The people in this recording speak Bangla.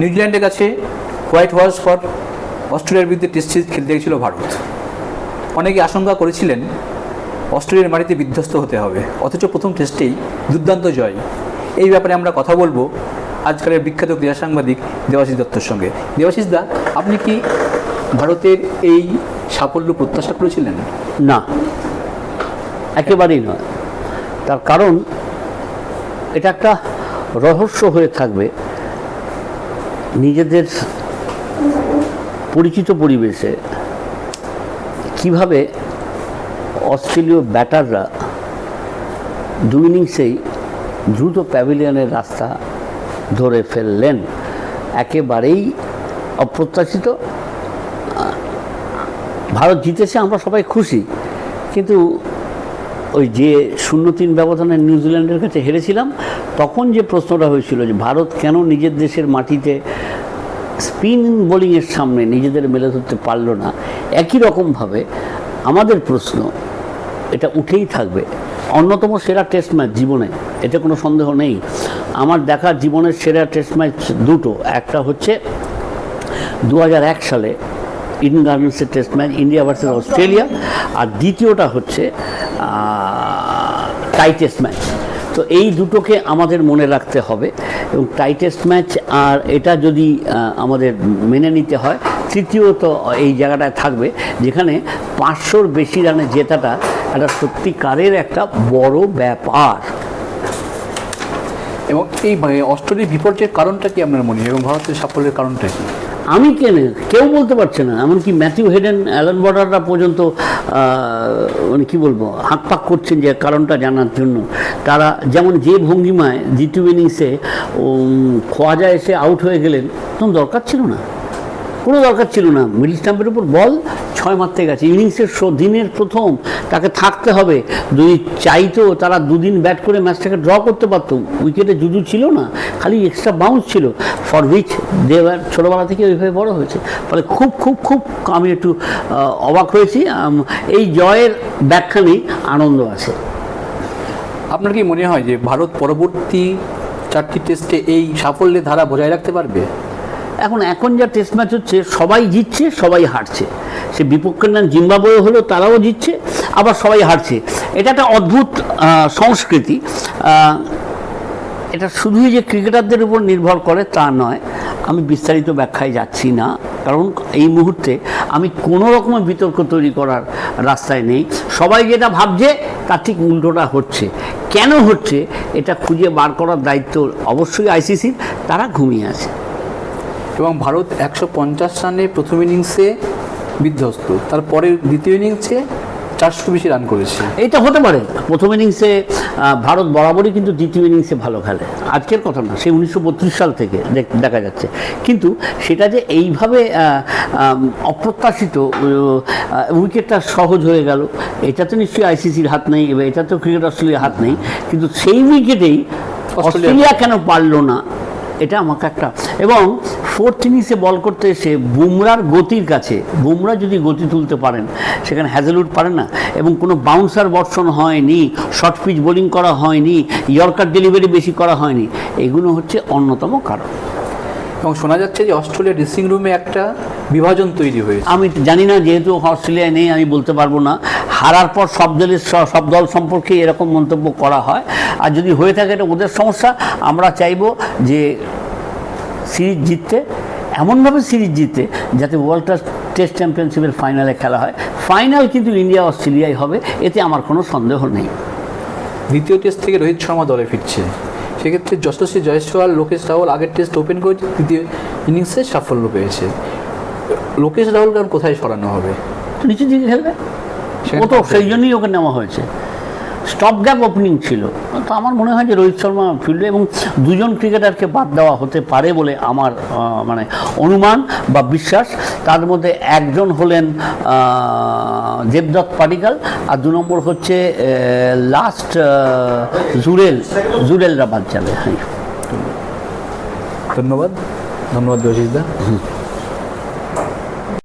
নিউজিল্যান্ডের কাছে হোয়াইট ওয়াশ ফর অস্ট্রেলিয়ার বিরুদ্ধে টেস্ট সিরিজ খেলতে গেছিল ভারত। অনেকে আশঙ্কা করেছিলেন অস্ট্রেলিয়ার মাটিতে বিধ্বস্ত হতে হবে, অথচ প্রথম টেস্টেই দুর্দান্ত জয়। এই ব্যাপারে আমরা কথা বলব আজকালের বিখ্যাত ক্রীড়া সাংবাদিক দেবাশিস দত্তর সঙ্গে। দেবাশিস দা, আপনি কি ভারতের এই সাফল্য প্রত্যাশা করেছিলেন? না, একেবারেই নয়। তার কারণ এটা একটা রহস্য হয়ে থাকবে নিজেদের পরিচিত পরিবেশে কীভাবে অস্ট্রেলীয় ব্যাটাররা দু ইনিংসেই দ্রুত প্যাভিলিয়নের রাস্তা ধরে ফেললেন, একেবারেই অপ্রত্যাশিত। ভারত জিতেছে, আমরা সবাই খুশি। কিন্তু ওই যে শূন্য তিন ব্যবধানে নিউজিল্যান্ডের কাছে হেরেছিলাম, তখন যে প্রশ্নটা হয়েছিল যে ভারত কেন নিজের দেশের মাটিতে স্পিন বোলিংয়ের সামনে নিজেদের মেলে ধরতে পারল না, একই রকমভাবে আমাদের প্রশ্ন এটা উঠেই থাকবে। অন্যতম সেরা টেস্ট ম্যাচ জীবনে, এতে কোনো সন্দেহ নেই। আমার দেখা জীবনের সেরা টেস্ট ম্যাচ দুটো, একটা হচ্ছে দু হাজার এক সালে ইডেন গার্মেন্টসের test match, India versus Australia, আর দ্বিতীয়টা হচ্ছে টাই টেস্ট ম্যাচ তো এই দুটোকে আমাদের মনে রাখতে হবে এবং টাইটেস্ট ম্যাচ আর এটা যদি আমাদের মেনে নিতে হয়, তৃতীয়ত এই জায়গাটায় থাকবে যেখানে পাঁচশোর বেশি রানে জেতাটা একটা সত্যিকারের একটা বড় ব্যাপার। এবং এই মানে অস্ট্রেলিয়ার বিপর্যয়ের কারণটা কি আপনার মনে এবং ভারতের সাফল্যের কারণটা কি? আমি কেন, কেউ বলতে পারছে না, এমনকি ম্যাথিউ হেডেন, অ্যালান বর্ডাররা পর্যন্ত মানে কী বলব, হাত পাক করছেন যে কারণটা জানার জন্য। তারা যেমন যে ভঙ্গিমায় দ্বিতীয় ইনিংসে খোয়াজা এসে আউট হয়ে গেলেন, তখন দরকার ছিল না। কোনো দরকার ছিল না। মিডিল স্টাম্পের উপর বল ছয় মারতে গেছে। ইনিংসের দিনের প্রথম তাকে থাকতে হবে। যদি চাইতো তারা দুদিন ব্যাট করে ম্যাচটাকে ড্র করতে পারতো। উইকেটে জুজু ছিল না, খালি এক্সট্রা বাউন্স ছিল। ফর উইচ দেওয়ার ছোটোবেলা থেকে ওইভাবে বড় হয়েছে। ফলে খুব খুব খুব আমি একটু অবাক হয়েছি। এই জয়ের ব্যাখ্যা আনন্দ আছে। আপনার কি মনে হয় যে ভারত পরবর্তী চারটি টেস্টে এই সাফল্যের ধারা বজায় রাখতে পারবে? এখন এখন যা টেস্ট ম্যাচ হচ্ছে, সবাই জিতছে, সবাই হারছে। সে বিপক্ষের নাম জিম্বাবুয়ে হলো, তারাও জিতছে, আবার সবাই হারছে। এটা একটা অদ্ভুত সংস্কৃতি। এটা শুধুই যে ক্রিকেটারদের উপর নির্ভর করে তা নয়, আমি বিস্তারিত ব্যাখ্যায় যাচ্ছি না, কারণ এই মুহূর্তে আমি কোনো রকমের বিতর্ক তৈরি করার রাস্তায় নেই। সবাই যেটা ভাবছে তার ঠিক উল্টোটা হচ্ছে। কেন হচ্ছে, এটা খুঁজে বার করার দায়িত্ব অবশ্যই আইসিসির, তারা ঘুমিয়ে আছে। এবং ভারত একশো পঞ্চাশ রানে প্রথম ইনিংসে বিধ্বস্ত। তারপরে দ্বিতীয় ইনিংসে চারশো বেশি রান করেছে। এইটা হতে পারে। প্রথম ইনিংসে ভারত বরাবরই কিন্তু দ্বিতীয় ইনিংসে ভালো খেলে। আজকের কথা না সেই উনিশশো বত্রিশ সাল থেকে দেখ- দেখা যাচ্ছে। কিন্তু সেটা যে এইভাবে অপ্রত্যাশিত উইকেটটা সহজ হয়ে গেল এটা তো নিশ্চয়ই আইসিসির হাত নেই এবার এটা তো ক্রিকেট অস্ট্রেলিয়ার হাত নেই কিন্তু সেই উইকেটেই অস্ট্রেলিয়া কেন পারল না? এটা আমাকে একটা এবং ফোর্থ ইনিংসে বল করতে এসে বুমরার গতির কাছে বুমরা যদি গতি তুলতে পারেন সেখানে হ্যাজেলউড পারে না এবং কোনো বাউন্সার বর্ষণ হয়নি শর্ট পিচ বোলিং করা হয়নি ইয়র্কার ডেলিভারি বেশি করা হয়নি এগুলো হচ্ছে অন্যতম কারণ। এবং শোনা যাচ্ছে যে অস্ট্রেলিয়া ড্রেসিং রুমে একটা বিভাজন তৈরি হয়েছে। আমি জানি না যেহেতু অস্ট্রেলিয়ায় নেই আমি বলতে পারব না। হারার পর সব দলের সব দল সম্পর্কে এরকম মন্তব্য করা হয়। আর যদি হয়ে থাকে এটা ওদের সমস্যা আমরা চাইব যে সিরিজ জিততে এমনভাবে সিরিজ জিততে যাতে ওয়ার্ল্ড টেস্ট চ্যাম্পিয়নশিপের ফাইনালে খেলা হয়। ফাইনাল কিন্তু ইন্ডিয়া অস্ট্রেলিয়ায় হবে এতে আমার কোনো সন্দেহ নেই। দ্বিতীয় টেস্ট থেকে রোহিত শর্মা দলে ফিরছে। সেক্ষেত্রে যশস্বী জয়সওয়াল লোকেশ রাহুল আগের টেস্ট ওপেন করে দ্বিতীয় ইনিংসে সাফল্য পেয়েছে। লোকেশ রাহুলকে আর কোথায় সরানো হবে? তো নিচের দিকে খেলবে। ও তো সেই জন্যই ওকে নেওয়া হয়েছে। স্টপ গ্যাপ ওপেনিং ছিল। তো আমার মনে হয় যে রোহিত শর্মা ফিল্ডে এবং দুজন ক্রিকেটারকে বাদ দেওয়া হতে পারে বলে আমার মানে অনুমান বা বিশ্বাস। তার মধ্যে একজন হলেন দেবদত্ত পাডিকাল আর দু নম্বর হচ্ছে লাস্ট জুরেল জুরেলরা বাদ যাবে। হ্যাঁ। ধন্যবাদ। ধন্যবাদ দা